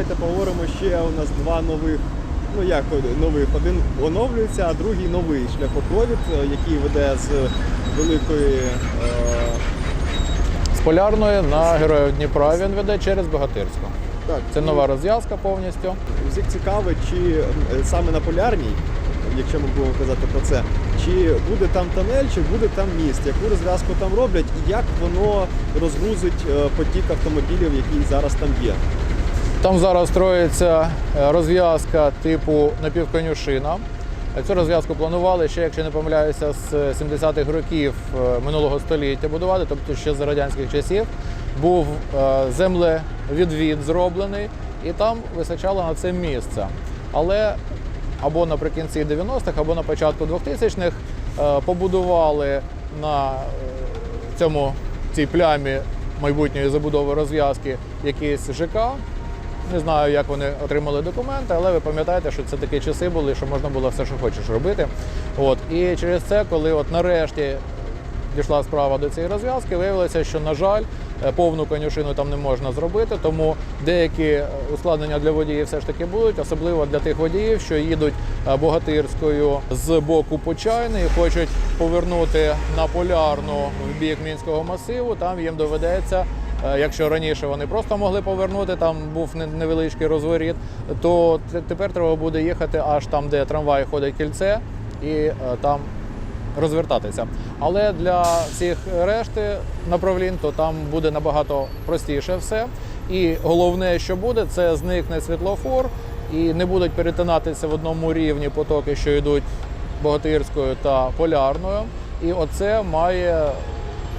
давайте поговоримо ще у нас два нових. Ну як нових? Один оновлюється, а другий новий шляхопровід, е, який веде з великої е, З полярної на героїв Дніпра він веде через Богатирську. так, Це нова розв'язка повністю. Всіх цікавить, чи е, саме на полярній, якщо ми будемо казати про це, чи буде там тунель, чи буде там міст, яку розв'язку там роблять, і як воно розгрузить е, потік автомобілів, який зараз там є. Там зараз строїться е, розв'язка типу напівконюшина. Цю розв'язку планували ще, якщо не помиляюся, з 70-х років е, минулого століття будувати, тобто ще з радянських часів. Був е, землевідвід зроблений, і там вистачало на це місце. Але або наприкінці 90-х, або на початку 2000-х е, побудували на цьому цій плямі майбутньої забудови розв'язки якийсь ЖК. Не знаю, як вони отримали документи, але ви пам'ятаєте, що це такі часи були, що можна було все, що хочеш робити. От і через це, коли от нарешті дійшла справа до цієї розв'язки, виявилося, що на жаль, е, повну конюшину там не можна зробити, тому деякі ускладнення для водіїв все ж таки будуть, особливо для тих водіїв, що їдуть е, богатирською з боку Почайни і хочуть повернути на полярну в бік мінського масиву. Там їм доведеться. Е, Якщо раніше вони просто могли повернути, там був невеличкий розворіт, то тепер треба буде їхати аж там, де трамвай ходить кільце, і е, там розвертатися. Але для всіх решти направлінь, то там буде набагато простіше все. І головне, що буде, це зникне світлофор, і не будуть перетинатися в одному рівні потоки, що йдуть богатирською та полярною. І оце має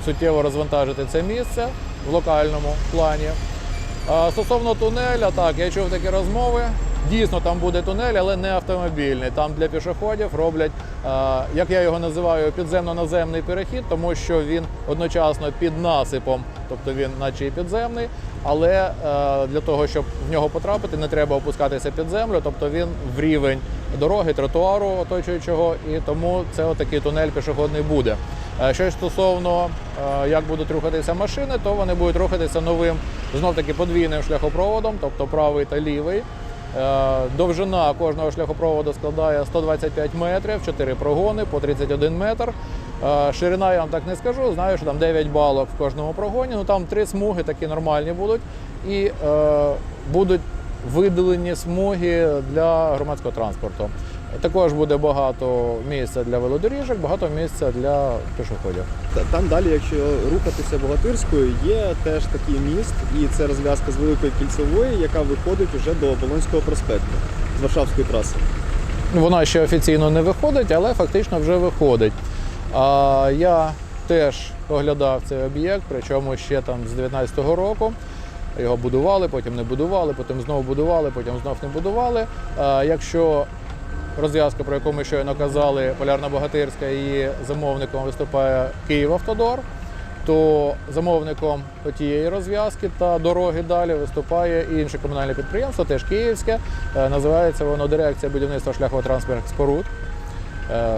суттєво розвантажити це місце в локальному плані. Стосовно тунеля, так, я чув такі розмови. Дійсно, там буде тунель, але не автомобільний. Там для пішоходів роблять, як я його називаю, підземно-наземний перехід, тому що він одночасно під насипом, тобто він наче і підземний, але е, для того, щоб в нього потрапити, не треба опускатися під землю, тобто він в рівень дороги, тротуару оточуючого, і тому це отакий тунель пішохідний буде. Е, Що стосовно е, як будуть рухатися машини, то вони будуть рухатися новим знов таки подвійним шляхопроводом, тобто правий та лівий. Е, Довжина кожного шляхопроводу складає 125 метрів, 4 прогони по 31 метр. Ширина я вам так не скажу. Знаю, що там 9 балок в кожному прогоні. Ну там три смуги такі нормальні будуть. І е, будуть виділені смуги для громадського транспорту. Також буде багато місця для велодоріжок, багато місця для пішоходів. Там далі, якщо рухатися Богатирською, є теж такий міст, і це розв'язка з Великої кільцевої, яка виходить уже до Оболонського проспекту з Варшавської траси. Вона ще офіційно не виходить, але фактично вже виходить. А, я теж оглядав цей об'єкт, причому ще там з 19-го року. Його будували, потім не будували, потім знову будували, потім знов не будували. Якщо розв'язка, про яку ми щойно казали, Полярна Богатирська, її замовником виступає Київавтодор, то замовником тієї розв'язки та дороги далі виступає інше комунальне підприємство, теж київське. Е, Називається воно Дирекція будівництва шляхово-транспортних споруд. Е,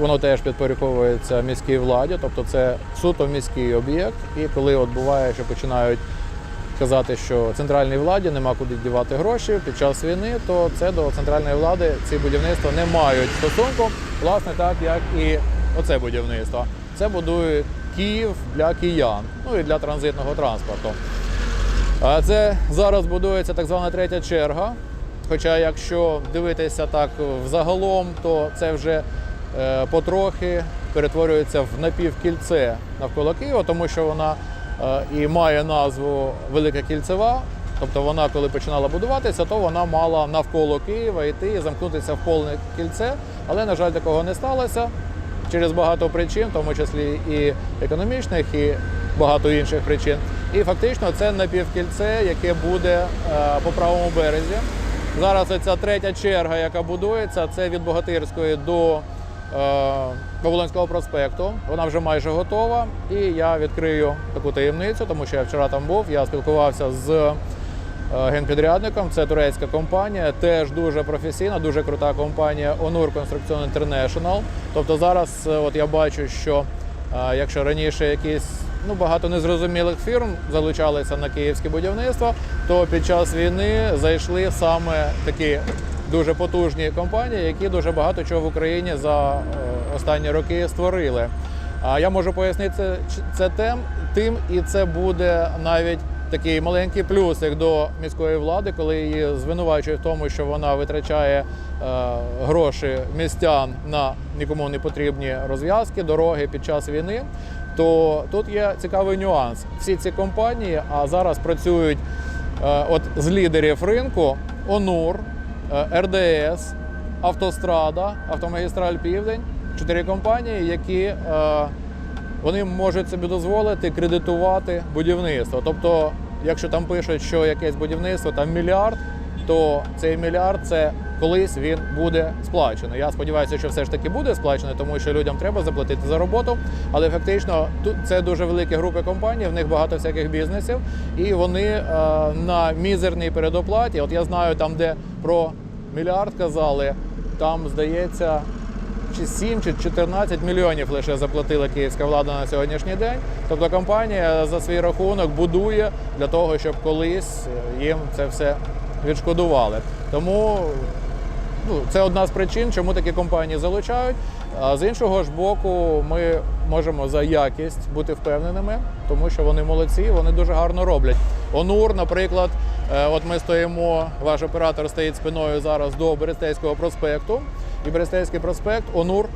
Воно теж підпорядковується міській владі, тобто це суто міський об'єкт. І коли от буває, що починають казати, що центральній владі нема куди дівати гроші під час війни, то це до центральної влади ці будівництва не мають стосунку, власне, так як і оце будівництво. Це будує Київ для киян, ну і для транзитного транспорту. А це зараз будується так звана третя черга. Хоча, якщо дивитися так взагалом, то це вже е, потрохи перетворюється в напівкільце навколо Києва, тому що вона і має назву Велика Кільцева. Тобто вона, коли починала будуватися, то вона мала навколо Києва йти і замкнутися в повне кільце. Але, на жаль, такого не сталося через багато причин, в тому числі і економічних, і багато інших причин. І фактично це напівкільце, яке буде е, по правому березі. Зараз оця третя черга, яка будується, це від Богатирської до е, проспекту. Вона вже майже готова. І я відкрию таку таємницю, тому що я вчора там був. Я спілкувався з е, генпідрядником. Це турецька компанія, теж дуже професійна, дуже крута компанія Onur Construction International. Тобто зараз, е, от я бачу, що якщо раніше якісь ну, багато незрозумілих фірм залучалися на київське будівництво, то під час війни зайшли саме такі дуже потужні компанії, які дуже багато чого в Україні за е, останні роки створили. А я можу пояснити це, тем, тим, і це буде навіть такий маленький плюсик до міської влади, коли її звинувачують в тому, що вона витрачає е, гроші містян на нікому не потрібні розв'язки, дороги під час війни. То тут є цікавий нюанс. Всі ці компанії а зараз працюють е, от з лідерів ринку ОНУР, РДС, Автострада, Автомагістраль Південь. Чотири компанії, які е, вони можуть собі дозволити кредитувати будівництво. Тобто, якщо там пишуть, що якесь будівництво там мільярд, то цей мільярд це колись він буде сплачений. Я сподіваюся, що все ж таки буде сплачений, тому що людям треба заплатити за роботу. Але фактично тут це дуже великі групи компаній, в них багато всяких бізнесів, і вони е, на мізерній передоплаті. От я знаю там, де про мільярд казали, там здається чи 7 чи 14 мільйонів лише заплатила київська влада на сьогоднішній день. Тобто компанія за свій рахунок будує для того, щоб колись їм це все відшкодували. Тому ну, це одна з причин, чому такі компанії залучають. А з іншого ж боку, ми можемо за якість бути впевненими, тому що вони молодці, вони дуже гарно роблять. Онур, наприклад, е, от ми стоїмо, ваш оператор стоїть спиною зараз до Берестейського проспекту. І Берестейський проспект Онур е,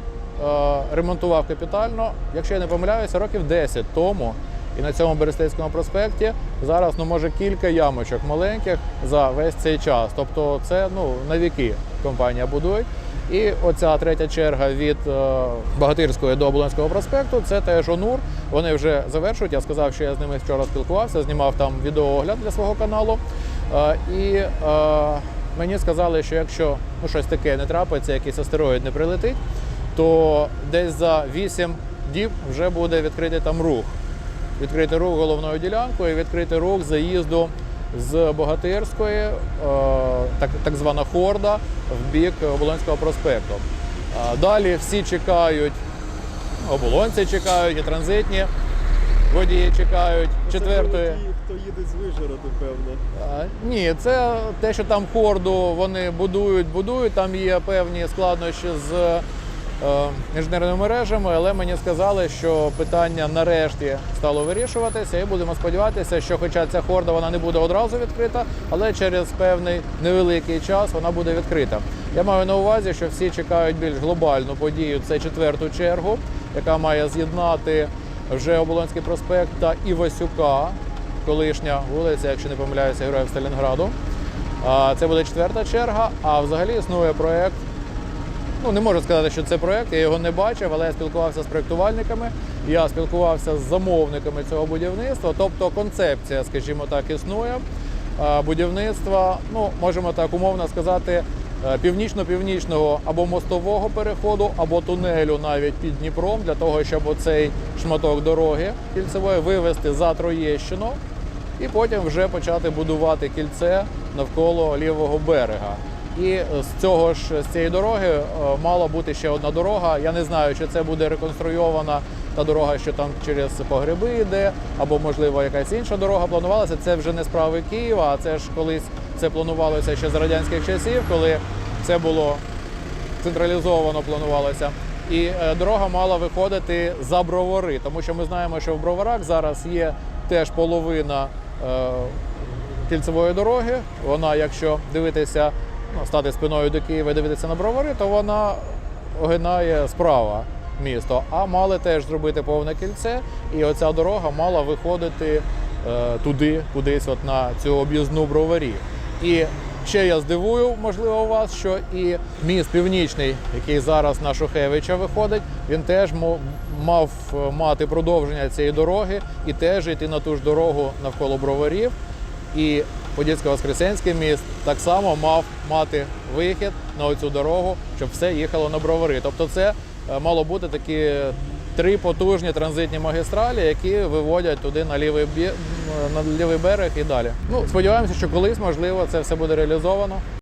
ремонтував капітально, якщо я не помиляюся, років 10 тому. І на цьому Берестейському проспекті зараз ну може кілька ямочок маленьких за весь цей час. Тобто, це ну на віки компанія будує. І оця третя черга від е, Багатирської до Оболонського проспекту це теж Онур. Вони вже завершують. Я сказав, що я з ними вчора спілкувався, знімав там відеоогляд для свого каналу. Е, і е, мені сказали, що якщо ну, щось таке не трапиться, якийсь астероїд не прилетить, то десь за 8 діб вже буде відкритий там рух. Відкрити рух головною ділянкою, і відкрити рух заїзду з Богатирської, е, так, так звана хорда, в бік Оболонського проспекту. Е, Далі всі чекають, оболонці чекають, і транзитні водії чекають четвертої. Хто їде з Вижгороду, певно. А, Ні, це те, що там хорду вони будують, будують. Там є певні складнощі з е, інженерними мережами, але мені сказали, що питання нарешті стало вирішуватися, і будемо сподіватися, що, хоча ця хорда вона не буде одразу відкрита, але через певний невеликий час вона буде відкрита. Я маю на увазі, що всі чекають більш глобальну подію. Це четверту чергу, яка має з'єднати вже Оболонський проспект та Івасюка, колишня вулиця, якщо не помиляюся, героїв Сталінграду. Це буде четверта черга. А взагалі існує проєкт. Ну, не можу сказати, що це проєкт, я його не бачив, але я спілкувався з проєктувальниками, я спілкувався з замовниками цього будівництва. Тобто концепція, скажімо так, існує. Будівництва, ну, можемо так умовно сказати, е, північно-північного або мостового переходу, або тунелю навіть під Дніпром, для того, щоб оцей шматок дороги кільцевої вивести за Троєщину і потім вже почати будувати кільце навколо лівого берега. І з цього ж з цієї дороги е, мала бути ще одна дорога. Я не знаю, чи це буде реконструйована та дорога, що там через погреби йде, або можливо якась інша дорога планувалася. Це вже не справи Києва, а це ж колись це планувалося ще з радянських часів, коли це було централізовано планувалося. І е, дорога мала виходити за бровари, тому що ми знаємо, що в броварах зараз є теж половина е, кільцевої дороги. Вона, якщо дивитися, стати спиною до Києва і дивитися на бровари, то вона огинає справа місто. А мали теж зробити повне кільце, і оця дорога мала виходити е, туди, кудись, от на цю об'їзну броварів. І ще я здивую, можливо, вас, що і міст північний, який зараз на Шухевича виходить, він теж мав е, мати продовження цієї дороги і теж йти на ту ж дорогу навколо броварів. І Подільсько-Воскресенський міст так само мав мати вихід на оцю дорогу, щоб все їхало на бровари. Тобто, це е, мало бути такі три потужні транзитні магістралі, які виводять туди на лівий бі- на лівий берег і далі. Ну сподіваємося, що колись можливо це все буде реалізовано.